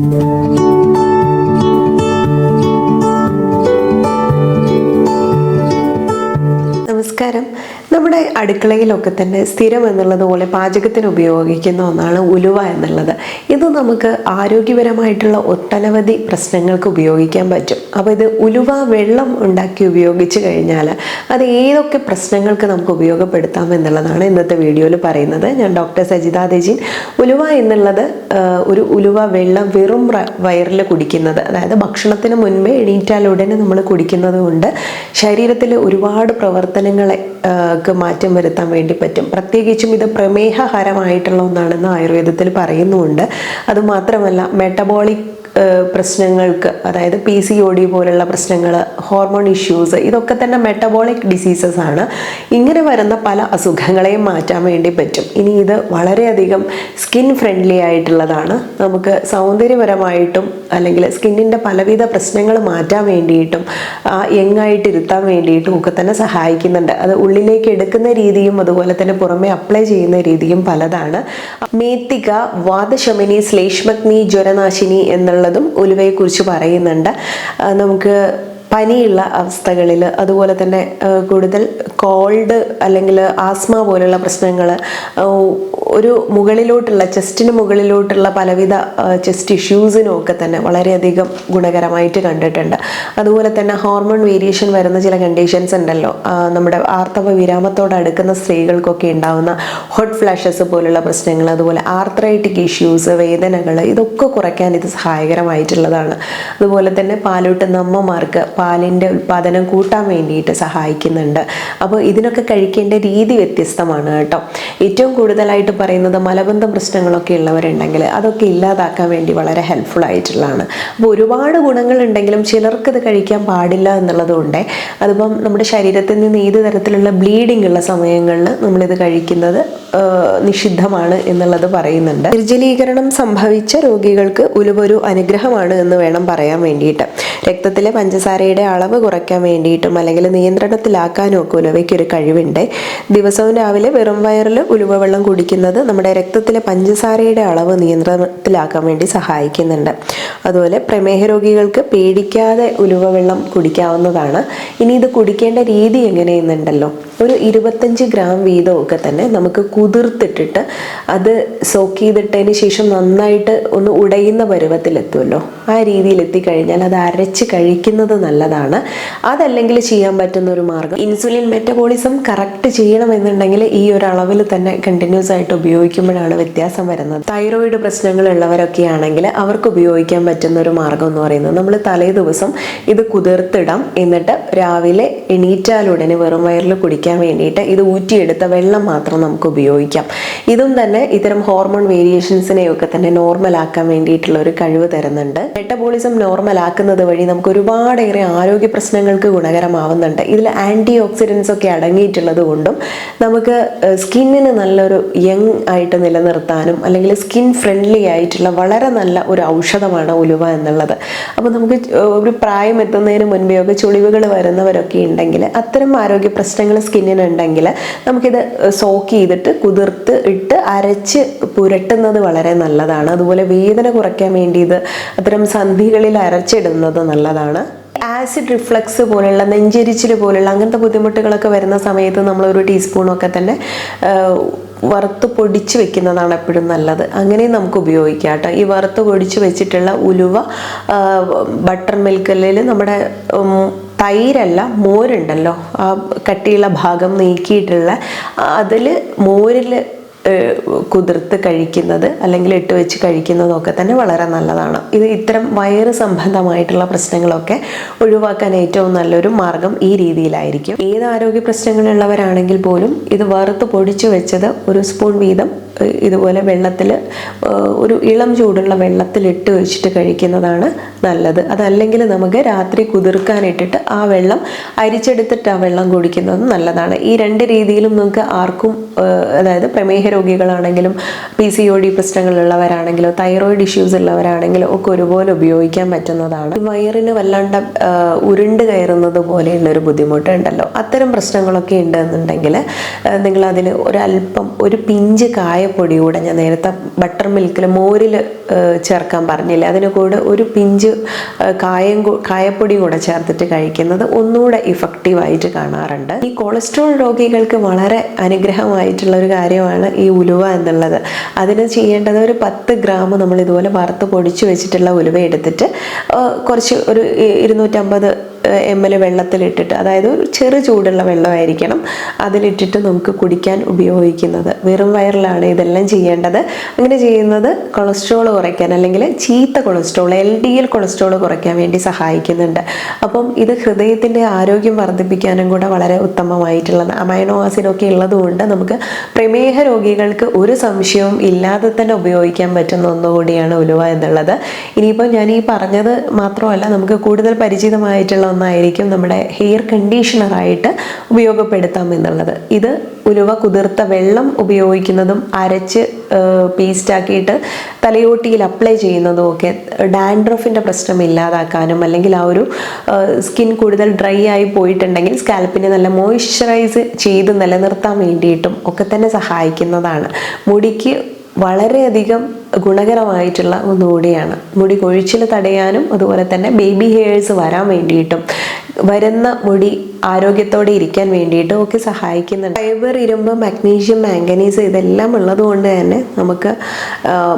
Yeah. നമ്മുടെ അടുക്കളയിലൊക്കെ തന്നെ സ്ഥിരം എന്നുള്ളത് പോലെ പാചകത്തിന് ഉപയോഗിക്കുന്ന ഒന്നാണ് ഉലുവ എന്നുള്ളത്. ഇത് നമുക്ക് ആരോഗ്യപരമായിട്ടുള്ള ഒട്ടനവധി പ്രശ്നങ്ങൾക്ക് ഉപയോഗിക്കാൻ പറ്റും. അപ്പോൾ ഇത് ഉലുവ വെള്ളം ഉണ്ടാക്കി ഉപയോഗിച്ച് കഴിഞ്ഞാൽ അത് ഏതൊക്കെ പ്രശ്നങ്ങൾക്ക് നമുക്ക് ഉപയോഗപ്പെടുത്താം എന്നുള്ളതാണ് ഇന്നത്തെ വീഡിയോയിൽ പറയുന്നത്. ഞാൻ ഡോക്ടർ സജിത ദേജിൻ ഉലുവ എന്നുള്ളത് ഒരു ഉലുവ വെള്ളം വെറും വയറിൽ കുടിക്കുന്നത് അതായത് ഭക്ഷണത്തിന് മുൻപേ എണീറ്റാൽ ഉടനെ നമ്മൾ കുടിക്കുന്നത് കൊണ്ട് ശരീരത്തിൽ ഒരുപാട് പ്രവർത്തനങ്ങളെ മാറ്റം വരുത്താൻ വേണ്ടി പറ്റും. പ്രത്യേകിച്ചും ഇത് പ്രമേഹഹരമായിട്ടുള്ള ഒന്നാണെന്ന് ആയുർവേദത്തിൽ പറയുന്നുമുണ്ട്. അതുമാത്രമല്ല മെറ്റബോളിക് പ്രശ്നങ്ങൾക്ക് അതായത് പി സി ഒ ഡി പോലുള്ള പ്രശ്നങ്ങൾ ഹോർമോൺ ഇഷ്യൂസ് ഇതൊക്കെ തന്നെ മെറ്റബോളിക് ഡിസീസസ് ആണ്. ഇങ്ങനെ വരുന്ന പല അസുഖങ്ങളെയും മാറ്റാൻ വേണ്ടി പറ്റും. ഇനി ഇത് വളരെയധികം സ്കിൻ ഫ്രണ്ട്ലി ആയിട്ടുള്ളതാണ്. നമുക്ക് സൗന്ദര്യപരമായിട്ടും അല്ലെങ്കിൽ സ്കിന്നിന്റെ പലവിധ പ്രശ്നങ്ങൾ മാറ്റാൻ വേണ്ടിയിട്ടും യങ്ങായിട്ട് ഇരുത്താൻ വേണ്ടിയിട്ടും ഒക്കെ തന്നെ സഹായിക്കുന്നുണ്ട്. അത് ഉള്ളിലേക്ക് എടുക്കുന്ന രീതിയും അതുപോലെ തന്നെ പുറമെ അപ്ലൈ ചെയ്യുന്ന രീതിയും പലതാണ്. മേത്തിക വാദശമനി ശ്ലേഷ്മഗ്നി ജ്വരനാശിനി എന്നുള്ളതും ഉലുവയെക്കുറിച്ച് പറയുന്നുണ്ട്. നമുക്ക് പനിയുള്ള അവസ്ഥകളിൽ അതുപോലെ തന്നെ കൂടുതൽ കോൾഡ് അല്ലെങ്കിൽ ആസ്മ പോലുള്ള പ്രശ്നങ്ങൾ ഒരു മുകളിലോട്ടുള്ള ചെസ്റ്റിന് മുകളിലോട്ടുള്ള പലവിധ ചെസ്റ്റ് ഇഷ്യൂസിനും ഒക്കെ തന്നെ വളരെയധികം ഗുണകരമായിട്ട് കണ്ടിട്ടുണ്ട്. അതുപോലെ തന്നെ ഹോർമോൺ വേരിയേഷൻ വരുന്ന ചില കണ്ടീഷൻസ് ഉണ്ടല്ലോ. നമ്മുടെ ആർത്തവ വിരാമത്തോട് അടുക്കുന്ന സ്ത്രീകൾക്കൊക്കെ ഉണ്ടാകുന്ന ഹോട്ട് ഫ്ലാഷസ് പോലുള്ള പ്രശ്നങ്ങൾ അതുപോലെ ആർത്രൈറ്റിക് ഇഷ്യൂസ് വേദനകൾ ഇതൊക്കെ കുറയ്ക്കാൻ ഇത് സഹായകരമായിട്ടുള്ളതാണ്. അതുപോലെ തന്നെ പാലൂട്ടുന്ന അമ്മമാർക്ക് പാലിന്റെ ഉൽപ്പാദനം കൂട്ടാൻ വേണ്ടിയിട്ട് സഹായിക്കുന്നുണ്ട്. അപ്പോൾ ഇതിനൊക്കെ കഴിക്കേണ്ട രീതി വ്യത്യസ്തമാണ് കേട്ടോ. ഏറ്റവും കൂടുതലായിട്ട് പറയുന്നത് മലബന്ധ പ്രശ്നങ്ങളൊക്കെ ഉള്ളവരുണ്ടെങ്കിൽ അതൊക്കെ ഇല്ലാതാക്കാൻ വേണ്ടി വളരെ ഹെൽപ്ഫുൾ ആയിട്ടുള്ളതാണ്. അപ്പോൾ ഒരുപാട് ഗുണങ്ങളുണ്ടെങ്കിലും ചിലർക്ക് ഇത് കഴിക്കാൻ പാടില്ല എന്നുള്ളതുകൊണ്ട് അതിപ്പം നമ്മുടെ ശരീരത്തിൽ നിന്ന് ഏത് തരത്തിലുള്ള ബ്ലീഡിംഗ് ഉള്ള സമയങ്ങളിൽ നമ്മളിത് കഴിക്കുന്നത് നിഷിദ്ധമാണ് എന്നുള്ളത് പറയുന്നുണ്ട്. നിർജലീകരണം സംഭവിച്ച രോഗികൾക്ക് ഉലുവൊരു അനുഗ്രഹമാണ് എന്ന് വേണം പറയാൻ വേണ്ടിയിട്ട്. രക്തത്തിലെ പഞ്ചസാരയുടെ അളവ് കുറയ്ക്കാൻ വേണ്ടിയിട്ടും അല്ലെങ്കിൽ നിയന്ത്രണത്തിലാക്കാനും ഒക്കെ ഉലുവയ്ക്ക് ഒരു കഴിവുണ്ട്. ദിവസവും രാവിലെ വെറും വയറിൽ ഉലുവ വെള്ളം കുടിക്കുന്നത് നമ്മുടെ രക്തത്തിലെ പഞ്ചസാരയുടെ അളവ് നിയന്ത്രണത്തിലാക്കാൻ വേണ്ടി സഹായിക്കുന്നുണ്ട്. അതുപോലെ പ്രമേഹ രോഗികൾക്ക് പേടിക്കാതെ ഉലുവ വെള്ളം കുടിക്കാവുന്നതാണ്. ഇനി ഇത് കുടിക്കേണ്ട രീതി എങ്ങനെയെന്നുണ്ടല്ലോ? ഒരു ഇരുപത്തഞ്ച് ഗ്രാം വീതമൊക്കെ തന്നെ നമുക്ക് കുതിർത്തിട്ടിട്ട് അത് സോക്ക് ചെയ്തിട്ടതിന് ശേഷം നന്നായിട്ട് ഒന്ന് ഉടയുന്ന പരുവത്തിലെത്തുമല്ലോ. ആ രീതിയിൽ എത്തിക്കഴിഞ്ഞാൽ അത് അരച്ച് കഴിക്കുന്നത് നല്ലതാണ്. അതല്ലെങ്കിൽ ചെയ്യാൻ പറ്റുന്ന ഒരു മാർഗം ഇൻസുലിൻ മെറ്റബോളിസം കറക്റ്റ് ചെയ്യണമെന്നുണ്ടെങ്കിൽ ഈ ഒരു അളവിൽ തന്നെ കണ്ടിന്യൂസ് ആയിട്ട് ഉപയോഗിക്കുമ്പോഴാണ് വ്യത്യാസം വരുന്നത്. തൈറോയിഡ് പ്രശ്നങ്ങൾ ഉള്ളവരൊക്കെ ആണെങ്കിൽ അവർക്ക് ഉപയോഗിക്കാൻ പറ്റുന്ന ഒരു മാർഗം എന്ന് പറയുന്നത് നമ്മൾ തലേ ദിവസം ഇത് കുതിർത്തിടാം. എന്നിട്ട് രാവിലെ എണീറ്റാലുടനെ വെറും വയറിൽ കുടിക്കാൻ വേണ്ടിയിട്ട് ഇത് ഊറ്റിയെടുത്ത വെള്ളം മാത്രം നമുക്ക് ഉപയോഗിക്കാം. ഇതും തന്നെ ഇത്തരം ഹോർമോൺ വേരിയേഷൻസിനെയൊക്കെ തന്നെ നോർമൽ ആക്കാൻ വേണ്ടിയിട്ടുള്ള ഒരു കഴിവ് തരുന്നുണ്ട്. മെറ്റബോളിസം നോർമൽ ആക്കുന്നത് വഴി നമുക്ക് ഒരുപാടേറെ ആരോഗ്യ പ്രശ്നങ്ങൾക്ക് ഗുണകരമാവുന്നുണ്ട്. ഇതിൽ ആന്റി ഓക്സിഡൻസ് ഒക്കെ അടങ്ങിയിട്ടുള്ളത് കൊണ്ടും നമുക്ക് സ്കിന്നിന് നല്ലൊരു യങ് ആയിട്ട് നിലനിർത്താനും അല്ലെങ്കിൽ സ്കിൻ ഫ്രണ്ട്ലി ആയിട്ടുള്ള വളരെ നല്ല ഒരു ഔഷധമാണ് ഉലുവ എന്നുള്ളത്. അപ്പോൾ നമുക്ക് ഒരു പ്രായം എത്തുന്നതിന് മുൻപേ ഒക്കെ ചുളിവുകൾ വരുന്നവരൊക്കെ ഉണ്ടെങ്കിൽ അത്തരം ആരോഗ്യ പ്രശ്നങ്ങൾ സ്കിന്നിനുണ്ടെങ്കിൽ നമുക്കിത് സോക്ക് ചെയ്തിട്ട് കുതിർത്ത് ഇട്ട് അരച്ച് പുരട്ടുന്നത് വളരെ നല്ലതാണ്. അതുപോലെ വേദന കുറയ്ക്കാൻ വേണ്ടി ഇത് അത്തരം സന്ധികളിൽ അരച്ചിടുന്നത് നല്ലതാണ്. ആസിഡ് റിഫ്ലക്സ് പോലുള്ള നെഞ്ചരിച്ചിൽ പോലുള്ള അങ്ങനത്തെ ബുദ്ധിമുട്ടുകളൊക്കെ വരുന്ന സമയത്ത് നമ്മളൊരു ടീസ്പൂണൊക്കെ തന്നെ വറുത്ത് പൊടിച്ച് വെക്കുന്നതാണ് എപ്പോഴും നല്ലത്. അങ്ങനെ നമുക്ക് ഉപയോഗിക്കാം കേട്ടോ. ഈ വറുത്ത് പൊടിച്ച് വെച്ചിട്ടുള്ള ഉലുവ ബട്ടർ മിൽക്കല്ലിൽ നമ്മുടെ തൈരല്ല മോരുണ്ടല്ലോ. ആ കട്ടിയുള്ള ഭാഗം നീക്കിയിട്ടുള്ള അതിൽ മോരിൽ കുതിർത്ത് കഴിക്കുന്നത് അല്ലെങ്കിൽ ഇട്ട് വെച്ച് കഴിക്കുന്നതൊക്കെ തന്നെ വളരെ നല്ലതാണ്. ഇത് ഇത്തരം വയറ് സംബന്ധമായിട്ടുള്ള പ്രശ്നങ്ങളൊക്കെ ഒഴിവാക്കാൻ ഏറ്റവും നല്ലൊരു മാർഗം ഈ രീതിയിലായിരിക്കും. ഏത് ആരോഗ്യ പ്രശ്നങ്ങളുള്ളവരാണെങ്കിൽ പോലും ഇത് വറുത്ത് പൊടിച്ചു വെച്ചത് ഒരു സ്പൂൺ വീതം ഇതുപോലെ വെള്ളത്തിൽ ഒരു ഇളം ചൂടുള്ള വെള്ളത്തിൽ ഇട്ട് വെച്ചിട്ട് കഴിക്കുന്നതാണ് നല്ലത്. അതല്ലെങ്കിൽ നമുക്ക് രാത്രി കുതിർക്കാനിട്ടിട്ട് ആ വെള്ളം അരിച്ചെടുത്തിട്ട് ആ വെള്ളം കുടിക്കുന്നതും നല്ലതാണ്. ഈ രണ്ട് രീതിയിലും നമുക്ക് ആർക്കും അതായത് പ്രമേഹ രോഗികളാണെങ്കിലും പി സി ഒ ഡി പ്രശ്നങ്ങളുള്ളവരാണെങ്കിലും തൈറോയിഡ് ഇഷ്യൂസ് ഉള്ളവരാണെങ്കിലും ഒക്കെ ഒരുപോലെ ഉപയോഗിക്കാൻ പറ്റുന്നതാണ്. വയറിന് വല്ലാണ്ട് ഉരുണ്ട് കയറുന്നത് പോലെയുള്ള ഒരു ബുദ്ധിമുട്ട് ഉണ്ടല്ലോ അത്തരം പ്രശ്നങ്ങളൊക്കെ ഉണ്ടെന്നുണ്ടെങ്കിൽ നിങ്ങൾ അതിൽ ഒരല്പം ഒരു പിഞ്ച് കായപ്പൊടി കൂടെ ഞാൻ നേരത്തെ ബട്ടർ മിൽക്കിൽ മോരിൽ ചേർക്കാൻ പറഞ്ഞില്ലേ? അതിന് കൂടെ ഒരു പിഞ്ച് കായം കായപ്പൊടി കൂടെ ചേർത്തിട്ട് കഴിക്കുന്നത് ഒന്നുകൂടെ ഇഫക്റ്റീവായിട്ട് കാണാറുണ്ട്. ഈ കൊളസ്ട്രോൾ രോഗികൾക്ക് വളരെ അനുഗ്രഹമായിട്ടുള്ള ഒരു കാര്യമാണ് ഈ ഉലുവ എന്നുള്ളത്. അതിന് ചെയ്യേണ്ടത് ഒരു പത്ത് ഗ്രാം നമ്മൾ ഇതുപോലെ വറുത്ത് പൊടിച്ച് വെച്ചിട്ടുള്ള ഉലുവ എടുത്തിട്ട് കുറച്ച് ഒരു ഇരുന്നൂറ്റമ്പത് എം എൽ വെള്ളത്തിലിട്ടിട്ട് അതായത് ചെറു ചൂടുള്ള വെള്ളമായിരിക്കണം അതിലിട്ടിട്ട് നമുക്ക് കുടിക്കാൻ ഉപയോഗിക്കുന്നത്. വെറും വയറിലാണ് ഇതെല്ലാം ചെയ്യേണ്ടത്. അങ്ങനെ ചെയ്യുന്നത് കൊളസ്ട്രോൾ കുറയ്ക്കാൻ അല്ലെങ്കിൽ ചീത്ത cholesterol L D L cholesterol കുറയ്ക്കാൻ വേണ്ടി സഹായിക്കുന്നുണ്ട്. അപ്പം ഇത് ഹൃദയത്തിന്റെ ആരോഗ്യം വർദ്ധിപ്പിക്കാനും കൂടെ വളരെ ഉത്തമമായിട്ടുള്ളത് അമൈനോ ആസിഡൊക്കെ ഉള്ളതുകൊണ്ട് നമുക്ക് പ്രമേഹ രോഗികൾക്ക് ഒരു സംശയവും ഇല്ലാതെ തന്നെ ഉപയോഗിക്കാൻ പറ്റുന്ന ഒന്നുകൂടിയാണ് ഉലുവ എന്നുള്ളത്. ഇനിയിപ്പോൾ ഞാൻ ഈ പറഞ്ഞത് മാത്രമല്ല നമുക്ക് കൂടുതൽ പരിചിതമായിട്ടുള്ള ഒന്നായിരിക്കും നമ്മുടെ ഹെയർ കണ്ടീഷണറായിട്ട് ഉപയോഗപ്പെടുത്താം എന്നുള്ളത്. ഇത് ഉലുവ കുതിർത്ത വെള്ളം ഉപയോഗിക്കുന്നതും അരച്ച് പേസ്റ്റാക്കിയിട്ട് തലയോട്ടിയിൽ അപ്ലൈ ചെയ്യുന്നതും ഒക്കെ ഡാൻഡ്രഫിന്റെ പ്രശ്നം ഇല്ലാതാക്കാനും അല്ലെങ്കിൽ ആ ഒരു സ്കിൻ കൂടുതൽ ഡ്രൈ ആയി പോയിട്ടുണ്ടെങ്കിൽ സ്കാൽപ്പിനെ നല്ല മോയ്സ്ചറൈസ് ചെയ്ത് നിലനിർത്താൻ വേണ്ടിയിട്ടും ഒക്കെ തന്നെ സഹായിക്കുന്നതാണ്. മുടിക്ക് വളരെയധികം ഗുണകരമായിട്ടുള്ള ഒന്നുകൂടിയാണ് മുടി കൊഴിച്ചിൽ തടയാനും അതുപോലെ തന്നെ ബേബി ഹെയർസ് വരാൻ വേണ്ടിയിട്ടും വരുന്ന മുടി ആരോഗ്യത്തോടെ ഇരിക്കാൻ വേണ്ടിയിട്ടും ഒക്കെ സഹായിക്കുന്നുണ്ട്. ഫൈബർ ഇരുമ്പ് മഗ്നീഷ്യം മാംഗനീസ് ഇതെല്ലാം ഉള്ളത് കൊണ്ട് തന്നെ നമുക്ക്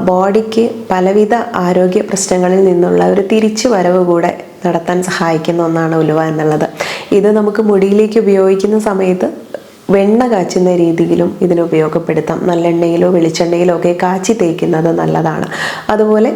ബോഡിക്ക് പലവിധ ആരോഗ്യ പ്രശ്നങ്ങളിൽ നിന്നുള്ള ഒരു തിരിച്ചു വരവ് കൂടെ നടത്താൻ സഹായിക്കുന്ന ഒന്നാണ് ഉലുവ എന്നുള്ളത്. ഇത് നമുക്ക് മുടിയിലേക്ക് ഉപയോഗിക്കുന്ന സമയത്ത് വെണ്ണ കാച്ചുന്ന രീതിയിലും ഇതിന് ഉപയോഗപ്പെടുത്താം. നല്ലെണ്ണയിലോ വെളിച്ചെണ്ണയിലോ ഒക്കെ കാച്ചി തേക്കുന്നത് നല്ലതാണ്. അതുപോലെ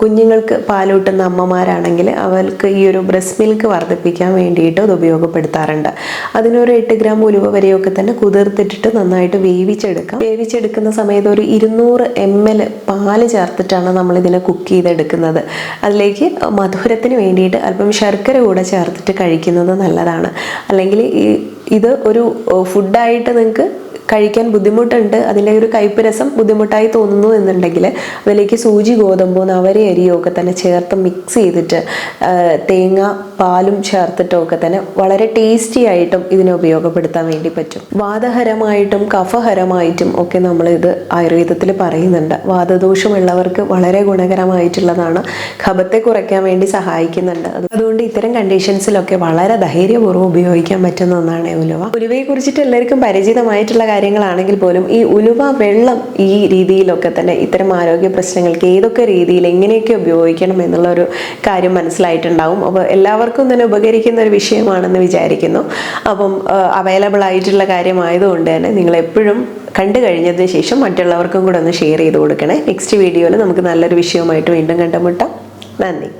കുഞ്ഞുങ്ങൾക്ക് പാലൂട്ടുന്ന അമ്മമാരാണെങ്കിൽ അവർക്ക് ഈ ഒരു ബ്രസ്റ്റ് മിൽക്ക് വർദ്ധിപ്പിക്കാൻ വേണ്ടിയിട്ട് അത് ഉപയോഗപ്പെടുത്താറുണ്ട്. അതിനൊരു എട്ട് ഗ്രാം ഉലുവ വരെയൊക്കെ തന്നെ കുതിർത്തിട്ടിട്ട് നന്നായിട്ട് വേവിച്ചെടുക്കാം. വേവിച്ചെടുക്കുന്ന സമയത്ത് ഒരു ഇരുന്നൂറ് എം എൽ പാൽ ചേർത്തിട്ടാണ് നമ്മൾ ഇതിനെ കുക്ക് ചെയ്തെടുക്കുന്നത്. അതിലേക്ക് മധുരത്തിന് വേണ്ടിയിട്ട് അല്പം ശർക്കര കൂടെ ചേർത്തിട്ട് കഴിക്കുന്നത് നല്ലതാണ്. അല്ലെങ്കിൽ ഈ ഇത് ഒരു ഫുഡായിട്ട് നിങ്ങൾക്ക് കഴിക്കാൻ ബുദ്ധിമുട്ടുണ്ട് അതിന്റെ ഒരു കയ്പ്പ് രസം ബുദ്ധിമുട്ടായി തോന്നുന്നു എന്നുണ്ടെങ്കിൽ അതിലേക്ക് സൂചി ഗോതമ്പോ നവര അരിയോ ഒക്കെ തന്നെ ചേർത്ത് മിക്സ് ചെയ്തിട്ട് തേങ്ങ പാലും ചേർത്തിട്ടും ഒക്കെ തന്നെ വളരെ ടേസ്റ്റി ആയിട്ടും ഇതിനെ ഉപയോഗപ്പെടുത്താൻ വേണ്ടി പറ്റും. വാദഹരമായിട്ടും കഫഹരമായിട്ടും ഒക്കെ നമ്മൾ ഇത് ആയുർവേദത്തിൽ പറയുന്നുണ്ട്. വാദദോഷമുള്ളവർക്ക് വളരെ ഗുണകരമായിട്ടുള്ളതാണ്. കഫത്തെ കുറയ്ക്കാൻ വേണ്ടി സഹായിക്കുന്നുണ്ട്. അത് അതുകൊണ്ട് ഇത്തരം കണ്ടീഷൻസിലൊക്കെ വളരെ ധൈര്യപൂർവം ഉപയോഗിക്കാൻ പറ്റുന്ന ഒന്നാണ് ഉലുവ. ഉലുവയെ കുറിച്ചിട്ട് എല്ലാവർക്കും പരിചിതമായിട്ടുള്ള കാര്യങ്ങളാണെങ്കിൽ പോലും ഈ ഉലുവ വെള്ളം ഈ രീതിയിലൊക്കെ തന്നെ ഇത്തരം ആരോഗ്യ പ്രശ്നങ്ങൾക്ക് ഏതൊക്കെ രീതിയിൽ എങ്ങനെയൊക്കെ ഉപയോഗിക്കണം എന്നുള്ള ഒരു കാര്യം മനസ്സിലായിട്ടുണ്ടാവും. അപ്പോൾ എല്ലാവർക്കും തന്നെ ഉപകരിക്കുന്ന ഒരു വിഷയമാണെന്ന് വിചാരിക്കുന്നു. അപ്പം അവൈലബിൾ ആയിട്ടുള്ള കാര്യമായതുകൊണ്ട് തന്നെ നിങ്ങൾ എപ്പോഴും കണ്ടു കഴിഞ്ഞതിന് ശേഷം മറ്റുള്ളവർക്കും കൂടെ ഒന്ന് ഷെയർ ചെയ്ത് കൊടുക്കണേ. നെക്സ്റ്റ് വീഡിയോയിൽ നമുക്ക് നല്ലൊരു വിഷയവുമായിട്ട് വീണ്ടും കണ്ടുമുട്ടാം. നന്ദി.